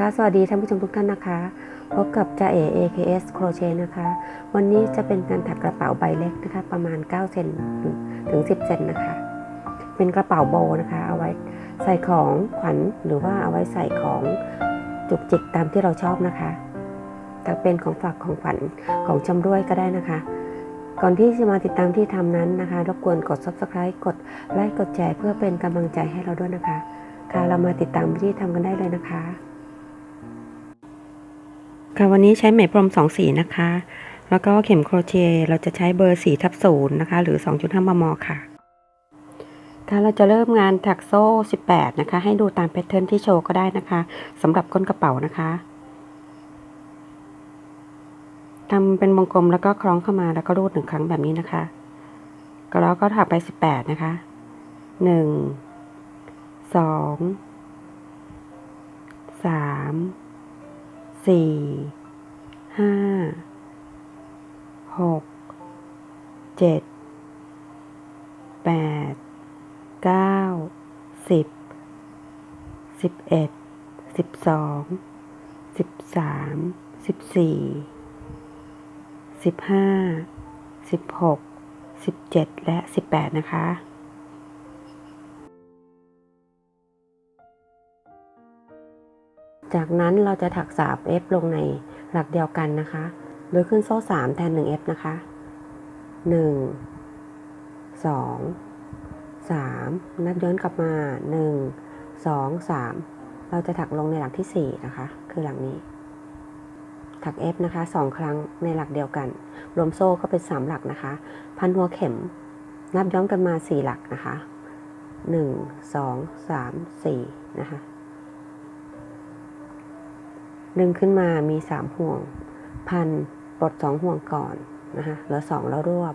ค่ะสวัสดีท่านผู้ชมทุกท่านนะคะ พบกับจ่าเอ AKS Crochet นะคะ วันนี้จะเป็นการถักกระเป๋าใบเล็กนะคะ ประมาณ 9 เซนถึง 10 เซนนะคะ เป็นกระเป๋าโบนะคะ เอาไว้ใส่ของขวัญหรือว่าเอาไว้ใส่ของจุกจิกตามที่เราชอบนะคะถักเป็นของฝากของขวัญของชำร่วยก็ได้นะคะ ก่อนที่จะมาติดตามที่ทำนั้นนะคะ รบกวนกด subscribe กดไลค์กดแชร์เพื่อเป็นกำลังใจให้เราด้วยนะคะ ค่ะเรามาติดตามวิธีทำกันได้เลยนะคะ ค่ะวันนี้ใช้ไหมพรมสองสีนะคะ แล้วก็เข็มโครเชต์เราจะใช้เบอร์สีทับศูนย์นะคะ หรือ 2.5 มม ค่ะ ค่ะเราจะเริ่มงานถักโซ่ 18 นะคะ ให้ดูตามแพทเทิร์นที่โชว์ก็ได้นะคะสำหรับก้นกระเป๋านะคะทำเป็นวงกลมแล้วก็คล้องเข้ามาแล้วก็รูดหนึ่งครั้งแบบนี้นะคะแล้วก็ถักไป 18 นะคะ1สอง สี่ห้าหกเจ็ดแปดเก้าสิบสิบเอ็ดสิบสองสิบสามสิบสี่สิบห้าสิบหกสิบเจ็ดและสิบแปดนะคะ จากนั้นเราจะถัก 3F ลงในหลักเดียวกันนะคะ โดยขึ้นโซ่ 3 แทน 1F นะคะ 1 2 3 นับย้อนกลับมา 1 2 3 เราจะถักลงในหลักที่ 4 นะคะ คือหลักนี้ ถัก F นะคะ 2 ครั้งในหลักเดียวกัน รวมโซ่ก็เป็น 3 หลักนะคะ พันหัวเข็ม นับย้อนกันมา 4 หลักนะคะ 1 2 3 4 นะคะ ดึงขึ้นมามีสามห่วง พันปลดสองห่วงก่อนนะคะเหลือสองแล้วรวบ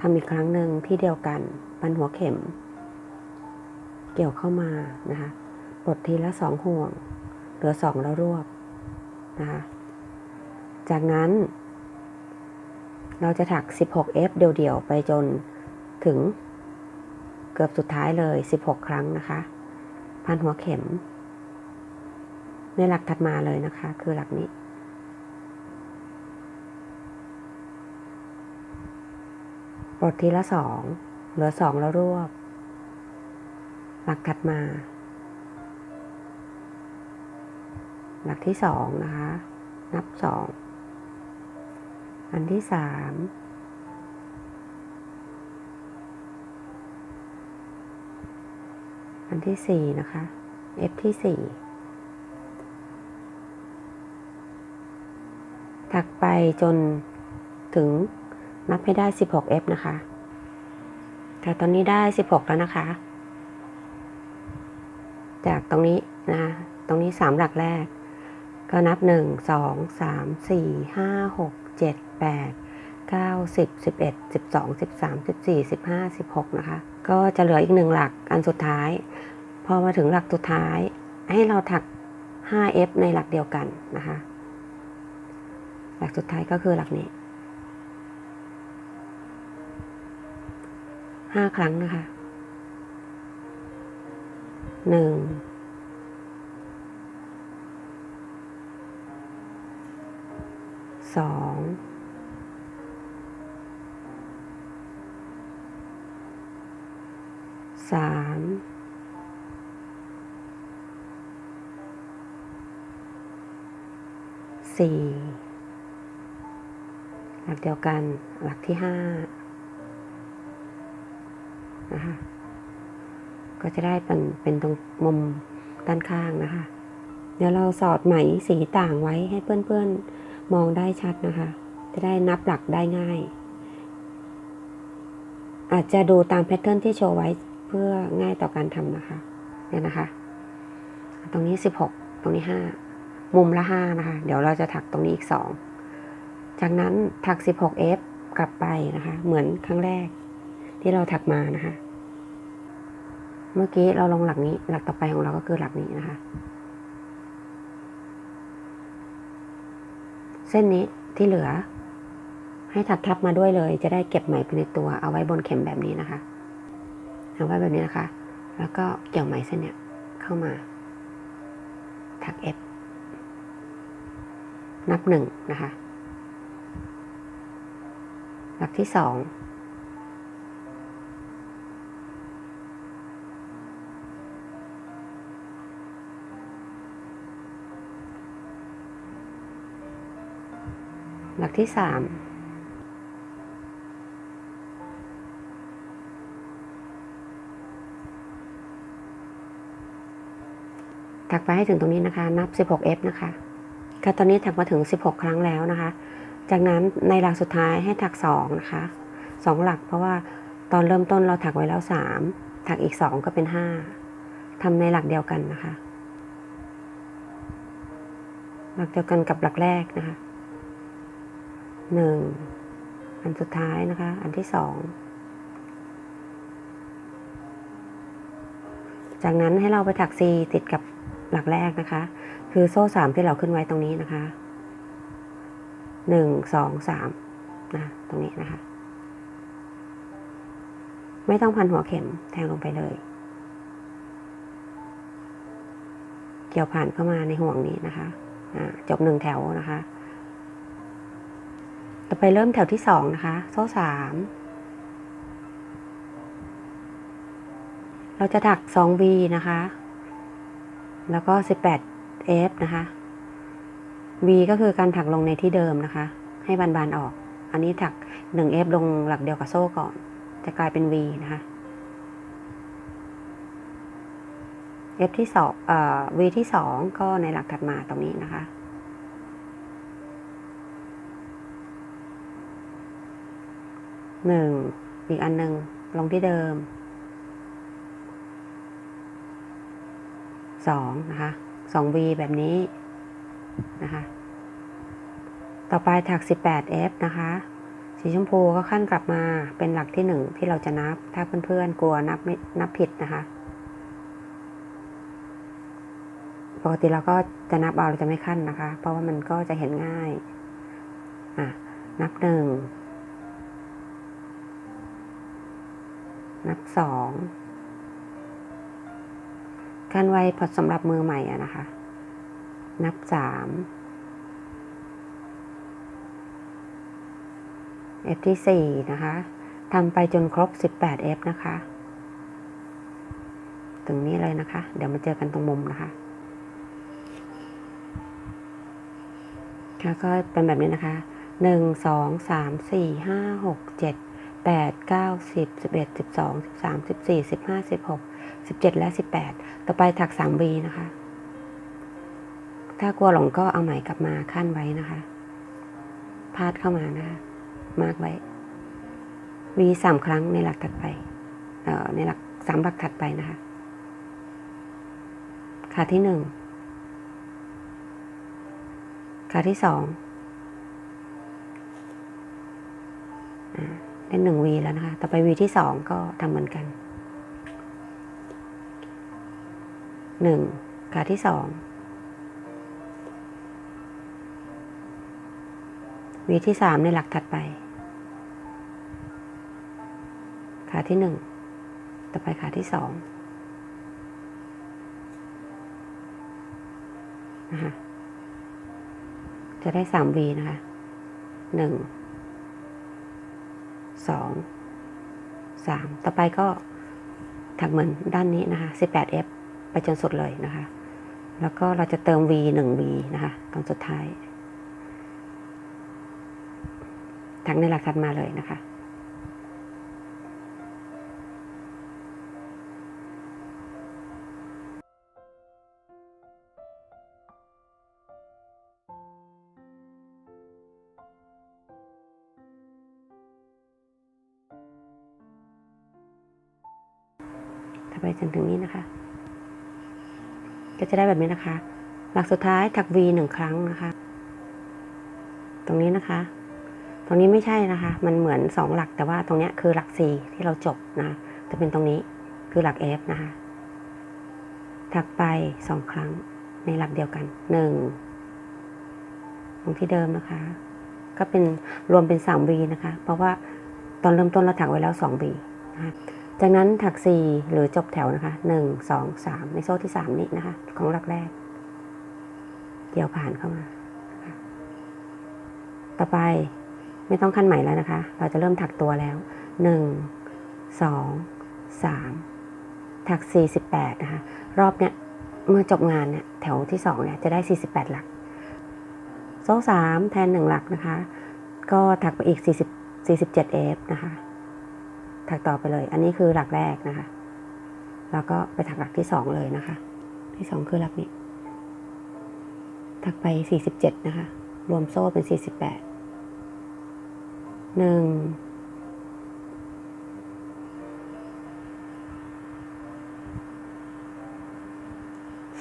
ทำอีกครั้งหนึ่งที่เดียวกัน พันหัวเข็ม เกี่ยวเข้ามานะคะปลดทีละสองห่วง เหลือสองแล้วรวบนะคะจากนั้นเราจะถัก 16F เดี่ยวๆ ไปจนถึงเกือบสุดท้ายเลย 16 ครั้งนะคะ พันหัวเข็ม ในหลักถัดมาเลยนะคะ คือหลักนี้ ปลดทีละสองเหลือสองแล้วรวบ หลักถัดมา หลักที่สองนะคะ นับสองอันที่สามอันที่สี่นะคะ F ที่สี่ ถักไปจนถึงนับให้ได้ 16F นะคะ แต่ตอนนี้ได้ 16 แล้วนะคะ จากตรงนี้นะ ตรงนี้ 3 หลักแรก ก็นับ 1 2 3 4 5 6 7 8 9 10 11 12 13 14 15 16 นะคะ ก็จะเหลืออีกหนึ่งหลักอันสุดท้าย พอมาถึงหลักสุดท้ายให้เราถัก 5F ในหลักเดียวกันนะคะ หลักสุดท้ายก็คือหลักนี้ห้าครั้งนะคะหนึ่งสองสามสี่ หลักเดียวกันหลักที่ห้านะคะก็จะได้เป็นเป็นตรงมุมด้านข้างนะคะ เดี๋ยวเราสอดไหมสีต่างไว้ให้เพื่อนๆมองได้ชัดนะคะ จะได้นับหลักได้ง่าย อาจจะดูตามแพทเทิร์นที่โชว์ไว้เพื่อง่ายต่อการทำนะคะเนี่ยนะคะ ตรงนี้ 16 ตรงนี้ 5 มุมละ 5 นะคะ เดี๋ยวเราจะถักตรงนี้อีก 2 จากนั้นถัก 16F กลับไปนะคะ เหมือนครั้งแรก ที่เราถักมานะคะ เมื่อกี้เราลงหลักนี้ หลักต่อไปของเราก็คือหลักนี้นะคะ เส้นนี้ที่เหลือ ให้ถักทับมาด้วยเลย จะได้เก็บไหมไปในตัว เอาไว้บนเข็มแบบนี้นะคะ เอาไว้แบบนี้นะคะ แล้วก็เกี่ยวไหมเส้นเนี้ยเข้ามา ถัก f นับหนึ่งนะคะ หลักที่สองหลักที่สามถักไปให้ถึงตรงนี้นะคะ นับ 16f นะคะก็ตอนนี้ถักมาถึง 16 ครั้งแล้วนะคะ จากนั้นในหลักสุดท้ายให้ถัก2นะคะ2หลักเพราะว่าตอนเริ่มต้นเราถักไว้แล้ว3ถักอีก2ก็เป็น5ทำในหลักเดียวกันนะคะ หลักเดียวกันกับหลักแรกนะคะ1อันสุดท้ายนะคะ อันที่2จากนั้นให้เราไปถัก C ติดกับหลักแรกนะคะ คือโซ่สามที่เราขึ้นไว้ตรงนี้นะคะ หนึ่งสองสามนะตรงนี้นะคะ ไม่ต้องพันหัวเข็มแทงลงไปเลย เกี่ยวผ่านเข้ามาในห่วงนี้นะคะะจบหนึ่งแถวนะคะ ต่อไปเริ่มแถวที่สองนะคะ โซ่สามเราจะถัก 2V นะคะ แล้วก็ 18F นะคะ V ก็คือการถักลงในที่เดิมนะคะ ให้บานๆออก อันนี้ถัก 1F ลงหลักเดียวกับโซ่ก่อน จะกลายเป็น V นะคะ F ที่สองเอ่อ V ที่สองก็ในหลักถัดมาตรงนี้นะคะ หนึ่ง อีกอันหนึ่งลงที่เดิม สองนะคะสอง V แบบนี้ นะคะ ต่อไปถัก 18F นะคะ สีชมพูก็ขั้นกลับมาเป็นหลักที่หนึ่งที่เราจะนับ ถ้าเพื่อนๆกลัวนับไม่นับผิดนะคะ ปกติเราก็จะนับเอาเราจะไม่ขั้นนะคะ เพราะว่ามันก็จะเห็นง่าย อะ นับหนึ่ง นับสองการไวพอสำหรับมือใหม่อะนะคะ นับสาม F ที่สี่นะคะทำไปจนครบ 18F นะคะ ตรงนี้เลยนะคะ เดี๋ยวมาเจอกันตรงมุมนะคะ ค่ะก็เป็นแบบนี้นะคะหนึ่งสองสามสี่ห้าหกเจ็ดแปดเก้าสิบสิบเอ็ดสิบสองสิบสามสิบสี่สิบห้าสิบหกสิบเจ็ดและสิบแปดต่อไปถักสามบีนะคะ ถ้ากลัวหลงก็เอาไหมกลับมาขั้นไว้นะคะ พาดเข้ามานะคะ มาร์กไว้ วีสามครั้งในหลักถัดไป เอ่อ ในหลักสามหลักถัดไปนะคะ ขาที่หนึ่ง ขาที่สองอ่าได้หนึ่งวีแล้วนะคะ ต่อไปวีที่สองก็ทำเหมือนกันหนึ่งขาที่สอง วีที่สามในหลักถัดไป ขาที่หนึ่งต่อไปขาที่สองนะคะจะได้สามวีนะคะหนึ่งสองสามต่อไปก็ถักเหมือนด้านนี้นะคะ 18F ไปจนสุดเลยนะคะ แล้วก็เราจะเติม V หนึ่ง V นะคะ ตอนสุดท้าย ถักในหลักถัดมาเลยนะคะถักไปจนถึงนี้นะคะ ก็จะได้แบบนี้นะคะ หลักสุดท้ายถัก V หนึ่งครั้งนะคะ ตรงนี้นะคะ รงนี้ไม่ใช่นะคะ มันเหมือนสองหลักแต่ว่าตรงนี้คือหลัก C ที่เราจบนะจะเป็นตรงนี้คือหลัก F นะคะ ถักไปสองครั้งในหลักเดียวกันหนึ่งตรงที่เดิมนะคะ ก็เป็นรวมเป็นสาม V นะคะ เพราะว่าตอนเริ่มต้นเราถักไว้แล้วสอง V นะคะจากนั้นถัก4หรือจบแถวนะคะ 1 2 3 ในโซ่ที่ 3 นี้นะคะ ของหลักแรก เกี่ยวผ่านเข้ามา ต่อไป ไม่ต้องขั้นใหม่แล้วนะคะ เราจะเริ่มถักตัวแล้วหนึ่งสองสามถักสี่สิบแปดนะคะ รอบเนี้ยเมื่อจบงานเนี่ยแถวที่สองเนี่ยจะได้สี่สิบแปดหลัก โซ่สามแทนหนึ่งหลักนะคะ ก็ถักไปอีกสี่สิบสี่สิบเจ็ดเอฟนะคะ ถักต่อไปเลย อันนี้คือหลักแรกนะคะ แล้วก็ไปถักหลักที่สองเลยนะคะ ที่สองคือหลักนี้ ถักไปสี่สิบเจ็ดนะคะ รวมโซ่เป็นสี่สิบแปด หนึ่ง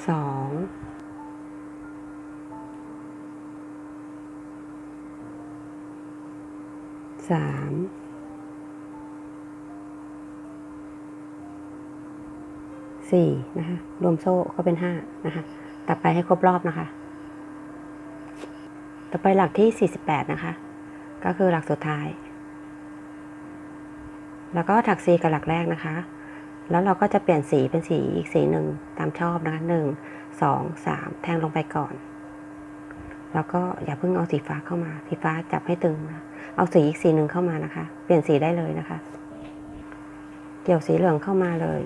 สองสามสี่นะคะ รวมโซ่ก็เป็นห้านะคะตัดไปให้ครบรอบนะคะ ต่อไปหลักที่48นะคะ ก็คือหลักสุดท้าย แล้วก็ถักซีกับหลักแรกนะคะ แล้วเราก็จะเปลี่ยนสีเป็นสีอีกสีหนึ่งตามชอบนะคะหนึ่งสองสามแทงลงไปก่อน แล้วก็อย่าเพิ่งเอาสีฟ้าเข้ามา สีฟ้าจับให้ตึงนะเอาสีอีกสีหนึ่งเข้ามานะคะ เปลี่ยนสีได้เลยนะคะ เกี่ยวสีเหลืองเข้ามาเลย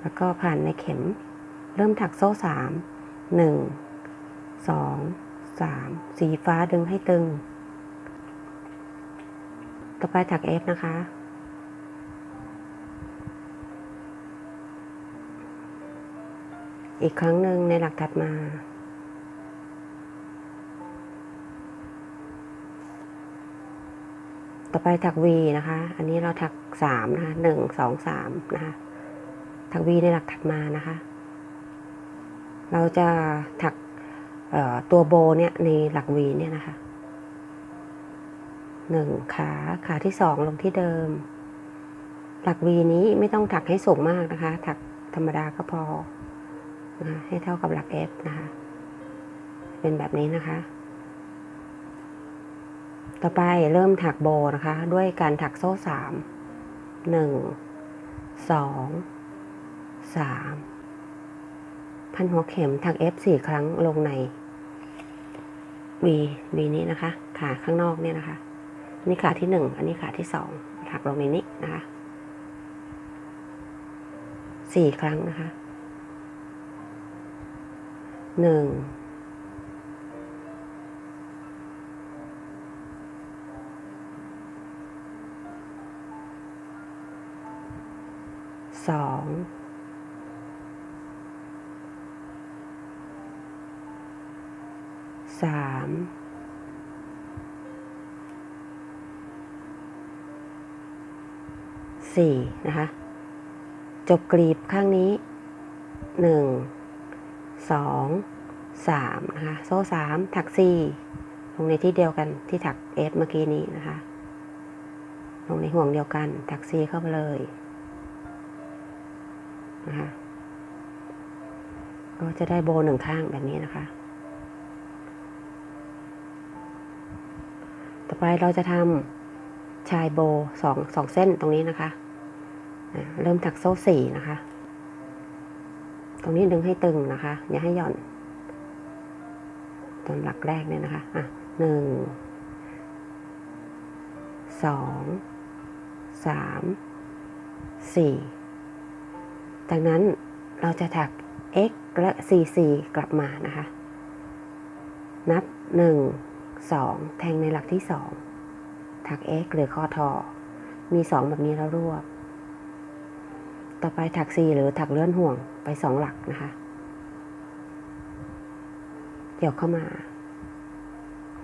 แล้วก็ผ่านในเข็ม เริ่มถักโซ่สามหนึ่งสองสามสีฟ้าดึงให้ตึง ต่อไปถัก F นะคะ อีกครั้งหนึ่งในหลักถัดมาต่อไปถัก V นะคะ อันนี้เราถักสามนะคะหนึ่งสองสามนะคะ ถัก V ในหลักถัดมานะคะ เราจะถักตัวโบเนี่ยในหลัก V เนี่ยนะคะ หนึ่งขาขาที่สองลงที่เดิม หลัก V นี้ไม่ต้องถักให้สูงมากนะคะ ถักธรรมดาก็พอนะให้เท่ากับหลัก F นะคะ เป็นแบบนี้นะคะ ต่อไปเริ่มถักโบนะคะ ด้วยการถักโซ่สามหนึ่งสองสามพันหัวเข็มถัก F สี่ครั้งลงใน V V นี้นะคะ ขาข้างนอกเนี่ยนะคะ นนี้ขาที่หนึ่งอันนี้ขาที่สองถักลงในนี้นะคะสี่ครั้งนะคะหนึ่งสองสาม สี่นะคะ จบกรีบข้างนี้หนึ่งสองสามนะคะ โซ่สามถักสี่ลงในที่เดียวกันที่ถักเอสเมื่อกี้นี้นะคะ ลงในห่วงเดียวกัน ถักซีเข้าไปเลยนะคะก็จะได้โบหนึ่งข้างแบบนี้นะคะ ต่อไปเราจะทำ ชายโบสองสองเส้นตรงนี้นะคะ เริ่มจากโซ่สี่นะคะ ตรงนี้ดึงให้ตึงนะคะ อย่าให้หย่อนตอนหลักแรกเนี่ยนะคะ อะหนึ่งสองสามสี่จากนั้นเราจะถัก x และ cc กลับมานะคะ นับ 1 2 แทงในหลักที่ 2 ทักเอ็กหรือข้อทอมีสองแบบนี้แล้วรวบ ต่อไปถักซีหรือถักเลื่อนห่วงไปสองหลักนะคะ เกี่ยวเข้ามา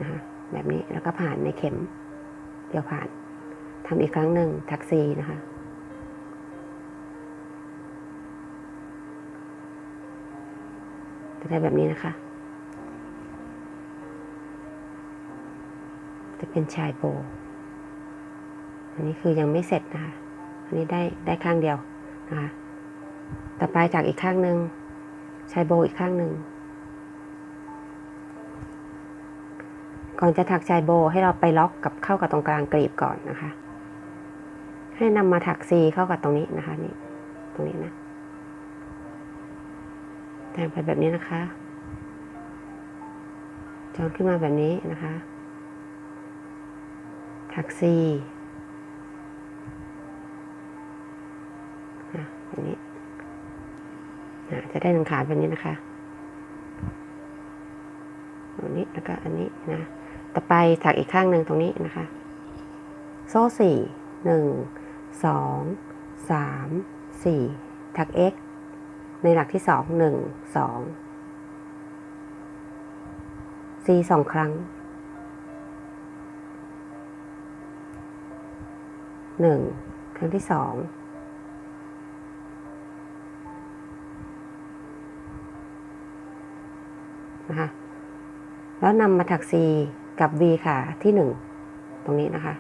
นะคะแบบนี้แล้วก็ผ่านในเข็ม เกี่ยวผ่านทำอีกครั้งหนึ่งถักซีนะคะจะได้แบบนี้นะคะ จะเป็นชายโบ อันนี้คือยังไม่เสร็จนะคะ อันนี้ได้ได้ข้างเดียวนะคะ ต่อไปจากอีกข้างหนึ่งชายโบอีกข้างหนึ่ง ก่อนจะถักชายโบให้เราไปล็อกกับเข้ากับตรงกลางกลีบก่อนนะคะ ให้นำมาถักซีเข้ากับตรงนี้นะคะนี่ตรงนี้นะแทงไปแบบนี้นะคะจอนขึ้นมาแบบนี้นะคะ ถักซี อะแบบนี้อะจะได้หนึ่งขาแบบนี้นะคะแบบนี้แล้วก็อันนี้นะ ต่อไปถักอีกข้างหนึ่งตรงนี้นะคะ โซ่สี่หนึ่งสองสามสี่ถัก x ในหลักที่สองหนึ่งสอง c สองครั้งหนึ่งครั้งที่สอง นะคะแล้วนำมาถัก c กับ v ค่ะที่หนึ่งตรงนี้นะคะ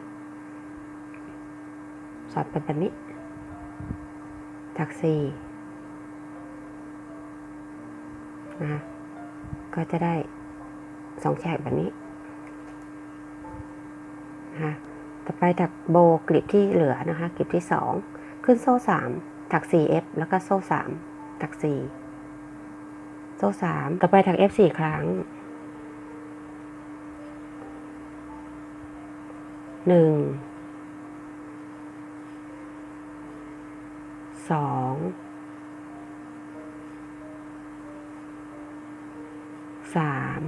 สอดไปแบบนี้ ถัก c นะคะก็จะได้สองแฉกแบบนี้นะคะต่อไปถักโบกลีบที่เหลือนะคะกลีบที่สองขึ้นโซ่สามถัก 4f แล้วก็โซ่สามถัก 4 โซ่สามต่อไปถัก f 4ครั้งหนึ่งสองสาม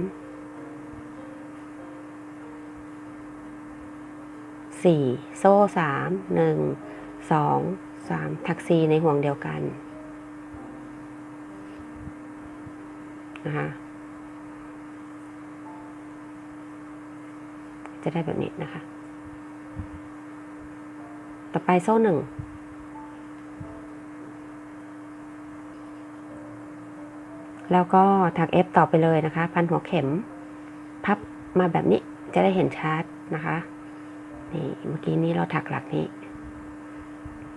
สี่โซ่สามหนึ่งสองสามถักซีในห่วงเดียวกัน นะคะจะได้แบบนี้นะคะ ต่อไปโซ่หนึ่งแล้วก็ถัก F ต่อไปเลยนะคะ พันหัวเข็ม พับมาแบบนี้จะได้เห็นชัดนะคะนี่เมื่อกี้นี้เราถักหลักนี้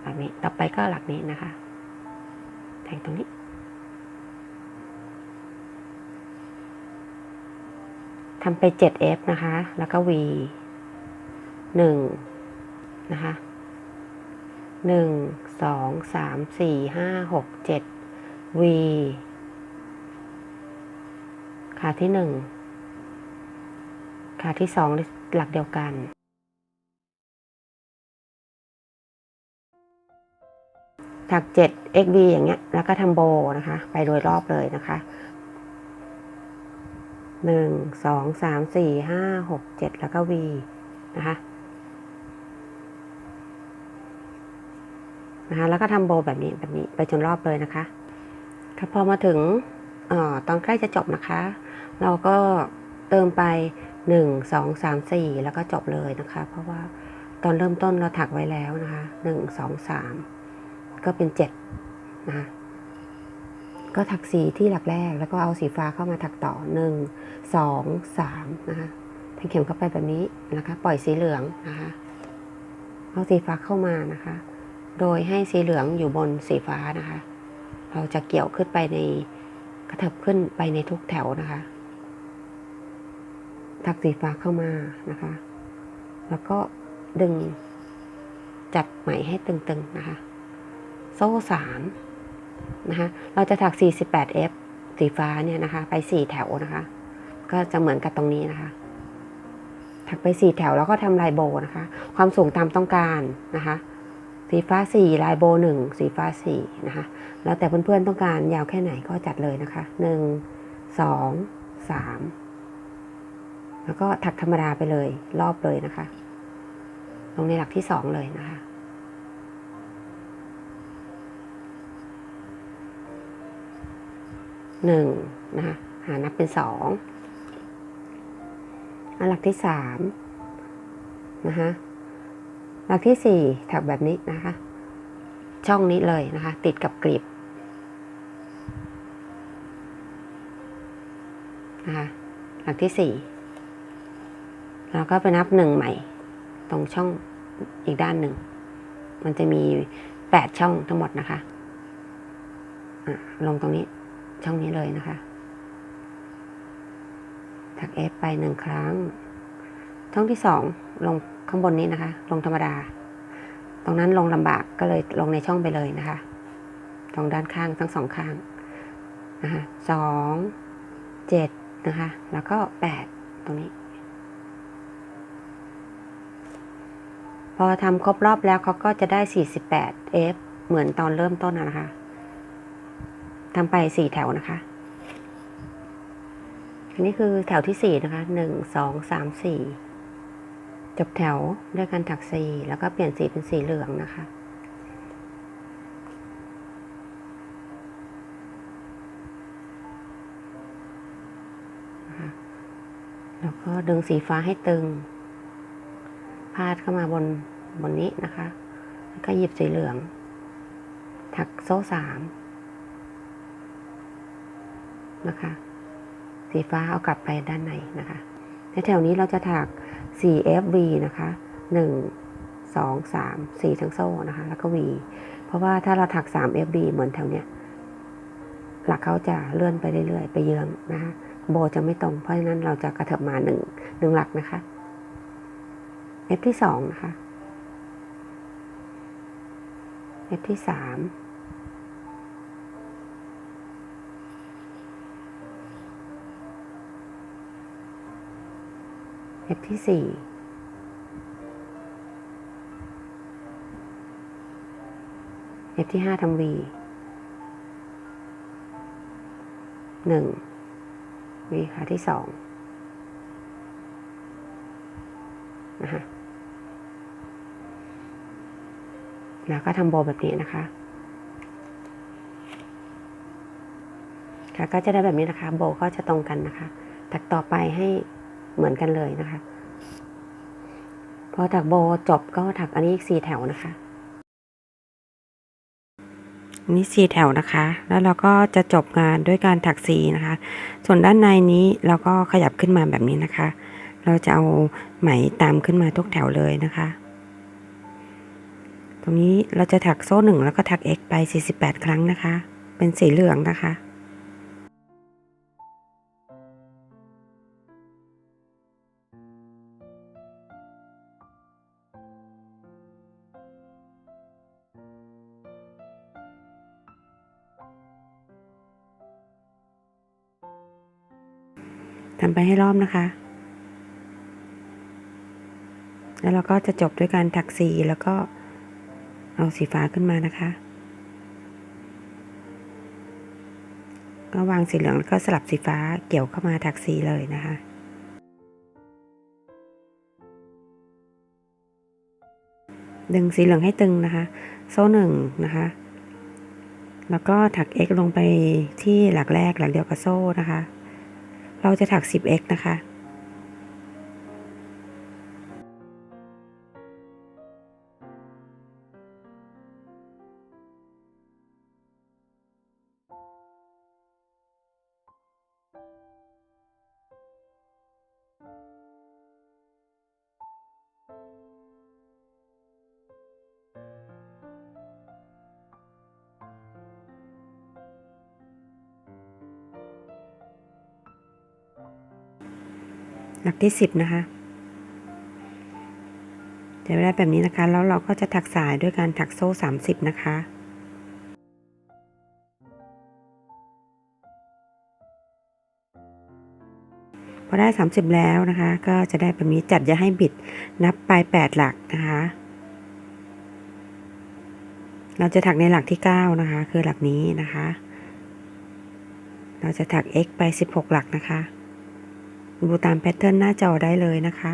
หลักนี้ต่อไปก็หลักนี้นะคะแทงตรงนี้ ทำไป 7F นะคะ แล้วก็ V 1นะคะ 1 2 3 4 5 6 7 V ขาที่หนึ่งขาที่สองหลักเดียวกันถัก7 xv อย่างเงี้ย แล้วก็ทำโบนะคะ ไปโดยรอบเลยนะคะ หนึ่งสองสามสี่ห้าหกเจ็ดแล้วก็ v นะคะนะคะแล้วก็ทำโบแบบนี้แบบนี้ไปจนรอบเลยนะคะค่ะพอมาถึงออตอนใกล้จะจบนะคะ เราก็เติมไปหนึ่งสองสามสี่แล้วก็จบเลยนะคะ เพราะว่าตอนเริ่มต้นเราถักไว้แล้วนะคะหนึ่งสองสามก็เป็นเจ็ดนะคะ ก็ถักสีที่หลักแรก แล้วก็เอาสีฟ้าเข้ามาถักต่อหนึ่งสองสามนะคะแทงเข็มเข้าไปแบบนี้นะคะ ปล่อยสีเหลืองนะคะ เอาสีฟ้าเข้ามานะคะ โดยให้สีเหลืองอยู่บนสีฟ้านะคะ เราจะเกี่ยวขึ้นไปในกระเถิบขึ้นไปในทุกแถวนะคะ ถักสีฟ้าเข้ามานะคะ แล้วก็ดึงจับไหมให้ตึงๆนะคะ โซ่สาม นะคะเราจะถัก 48F สีฟ้าเนี่ยนะคะ ไป 4 แถวนะคะ ก็จะเหมือนกับตรงนี้นะคะ ถักไป 4 แถวแล้วก็ทำลายโบนะคะ ความสูงตามต้องการนะคะ สีฟ้า 4 ลายโบ 1 สีฟ้า 4 นะคะ แล้วแต่เพื่อนๆต้องการยาวแค่ไหนก็จัดเลยนะคะ 1 2 3 แล้วก็ถักธรรมดาไปเลยรอบเลยนะคะ ลงในหลักที่ 2 เลยนะคะ หนึ่งนะคะหานับเป็นสองอันหลักที่สามนะคะหลักที่สี่ถักแบบนี้นะคะ ช่องนี้เลยนะคะ ติดกับกลีบนะคะหลักที่สี่เราก็ไปนับหนึ่งใหม่ ตรงช่องอีกด้านหนึ่ง มันจะมีแปดช่องทั้งหมดนะคะะลงตรงนี้ ช่องนี้เลยนะคะถัก F ไปหนึ่งครั้ง ช่องที่สองลงข้างบนนี้นะคะ ลงธรรมดา ตรงนั้นลงลำบากก็เลยลงในช่องไปเลยนะคะตรงด้านข้างทั้งสองข้างนะคะสองเจ็ดนะคะ แล้วก็แปดตรงนี้ พอทำครบรอบแล้วเขาก็จะได้ 48 F เหมือนตอนเริ่มต้นนะนะคะ ทำไป4แถวนะคะ อันนี้คือแถวที่4นะคะ1 2 3 4จบแถวด้วยการถักสีแล้วก็เปลี่ยนสีเป็นสีเหลืองนะคะ แล้วก็ดึงสีฟ้าให้ตึง พาดเข้ามาบนบนนี้นะคะ แล้วก็หยิบสีเหลือง ถักโซ่สาม นะคะ สีฟ้าเอากลับไปด้านในนะคะในแถวนี้เราจะถัก 4FV นะคะ 1 2 3 4 ทั้งโซ่นะคะ แล้วก็ V เพราะว่าถ้าเราถัก 3FV เหมือนแถวเนี้ย หลักเขาจะเลื่อนไปเรื่อยๆ ไปเยื้องนะคะ โบจะไม่ตรง เพราะฉะนั้นเราจะกระเถิบมา1งหลักนะคะ F ที่ 2 นะคะ F ที่ 3 ดที่สี่เอ็ดที่ห้าทำวีหนึ่งวีขาที่สองนะคะแล้วก็ทำโบแบบนี้นะคะ ค่ะก็จะได้แบบนี้นะคะ โบก็จะตรงกันนะคะแต่ต่อไปให้ เหมือนกันเลยนะคะ พอถักโบจบก็ถักอันนี้อีกสี่แถวนะคะนนี้สี่แถวนะคะ แล้วเราก็จะจบงานด้วยการถักสีนะคะ ส่วนด้านในนี้เราก็ขยับขึ้นมาแบบนี้นะคะ เราจะเอาไหมตามขึ้นมาทุกแถวเลยนะคะ ตรงนี้เราจะถักโซ่หนึ่งแล้วก็ถัก x ไป 48 ครั้งนะคะ เป็นสีเหลืองนะคะ ไปให้รอบนะคะ แล้วเราก็จะจบด้วยการถักสีแล้วก็เอาสีฟ้าขึ้นมานะคะ ก็วางสีเหลืองแล้วก็สลับสีฟ้าเกี่ยวเข้ามาถักสีเลยนะคะดึงสีเหลืองให้ตึงนะคะ โซ่หนึ่งนะคะ แล้วก็ถัก x ลงไปที่หลักแรกหลักเดียวกับโซ่นะคะ เราจะถัก 10x นะคะ ที่สิบนะคะจะได้แบบนี้นะคะ แล้วเราก็จะถักสายด้วยการถักโซ่สามสิบนะคะพอได้ 30 แล้วนะคะ ก็จะได้แบบนี้จัดจะให้บิดนับไป 8 หลักนะคะ เราจะถักในหลักที่ 9 นะคะ คือหลักนี้นะคะ เราจะถัก x ไป 16 หลักนะคะ ดูตามแพทเทิร์นหน้าจอได้เลยนะคะ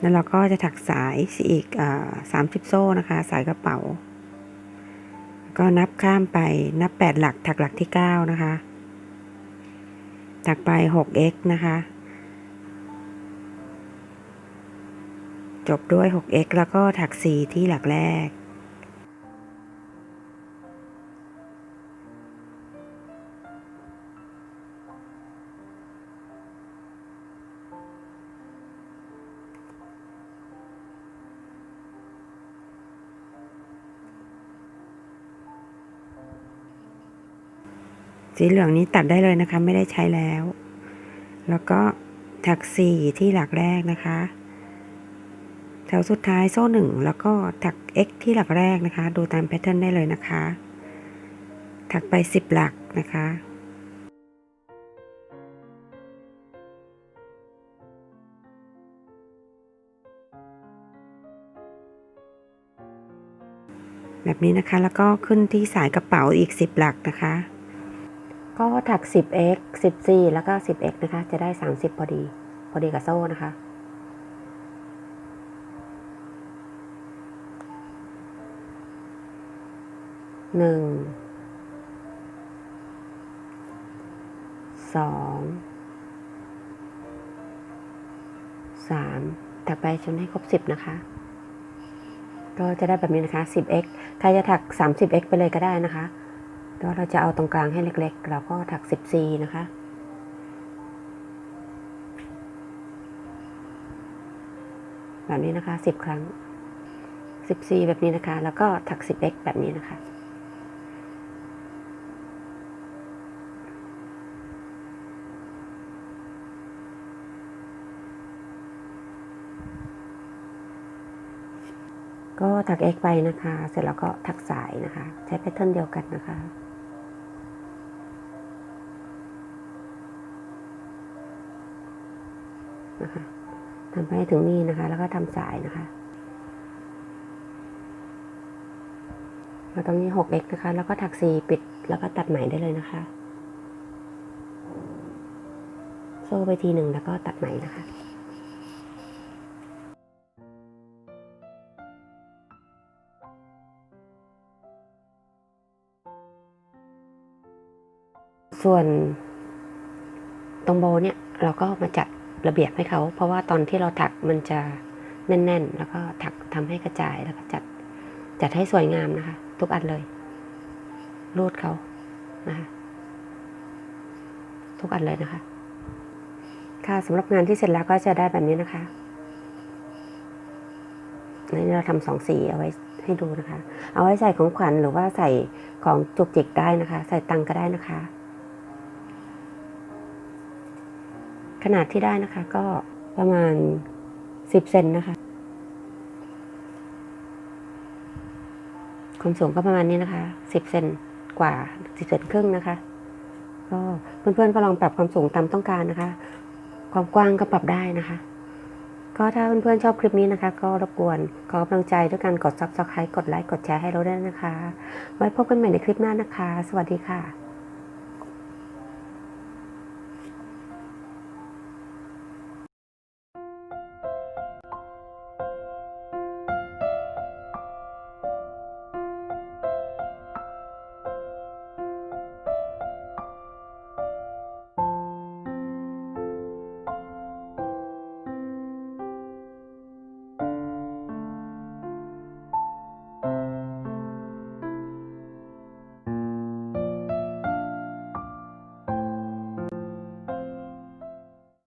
แล้วเราก็จะถักสายอีกสามสิบโซ่นะคะ สายกระเป๋า ก็นับข้ามไปนับแปดหลักถักหลักที่เก้านะคะ ถักไปหก x นะคะ จบด้วย 6x แล้วก็ถัก 4 ที่หลักแรก สีเหลืองนี้ตัดได้เลยนะคะ ไม่ได้ใช้แล้ว แล้วก็ถักสี่ที่หลักแรกนะคะ แถวสุดท้ายโซ่หนึ่งแล้วก็ถัก x ที่หลักแรกนะคะ ดูตามแพทเทิร์นได้เลยนะคะ ถักไปสิบหลักนะคะแบบนี้นะคะ แล้วก็ขึ้นที่สายกระเป๋าอีก 10 หลักนะคะ ก็ถัก 10x 14 แล้วก็ 10x นะคะ จะได้ 30 พอดี พอดีกับโซ่นะคะ หนึ่ง สอง สามถักไปจนให้ครบสิบนะคะ ก็จะได้แบบนี้นะคะ 10x ใครจะถัก 30x ไปเลยก็ได้นะคะ ก็เราจะเอาตรงกลางให้เล็กๆ เราก็ถัก 10c นะคะ แบบนี้นะคะ 10 ครั้ง 10c แบบนี้นะคะ แล้วก็ถัก 10x แบบนี้นะคะก็ถัก x ไปนะคะ เสร็จแล้วก็ถักสายนะคะ ใช้แพทเทิร์นเดียวกันนะคะ นะคะทำไปให้ถึงนี่นะคะ แล้วก็ทำสายนะคะแล้วตรงนี้ 6x นะคะ แล้วก็ถัก 4 ปิด แล้วก็ตัดไหมได้เลยนะคะ โซ่ไปทีหนึ่งแล้วก็ตัดไหมนะคะส่วนตรงโบเนี่ยเราก็มาจัด ระเบียบให้เขา เพราะว่าตอนที่เราถักมันจะแน่น ๆ แล้วก็ถักทำให้กระจายแล้วก็จัดจัดให้สวยงามนะคะ ทุกอันเลยรูดเขานะคะทุกอันเลยนะคะ ค่ะสำหรับงานที่เสร็จแล้วก็จะได้แบบนี้นะคะนี่เราทำสองสีเอาไว้ให้ดูนะคะ เอาไว้ใส่ของขวัญหรือว่าใส่ของจุกจิกได้นะคะ ใส่ตังก็ได้นะคะ ขนาดที่ได้นะคะ ก็ประมาณสิบเซนนะคะ ความสูงก็ประมาณนี้นะคะสิบเซนกว่าสิบเซนครึ่งนะคะ ก็เพื่อนๆก็ลองปรับความสูงตามต้องการนะคะ ความกว้างก็ปรับได้นะคะ ก็ถ้าเพื่อนๆชอบคลิปนี้นะคะ ก็รบกวนขอกำลังใจด้วยการกด subscribe กดไลค์กดแชร์ให้เราด้วยนะคะ ไว้พบกันใหม่ในคลิปหน้านะคะ สวัสดีค่ะ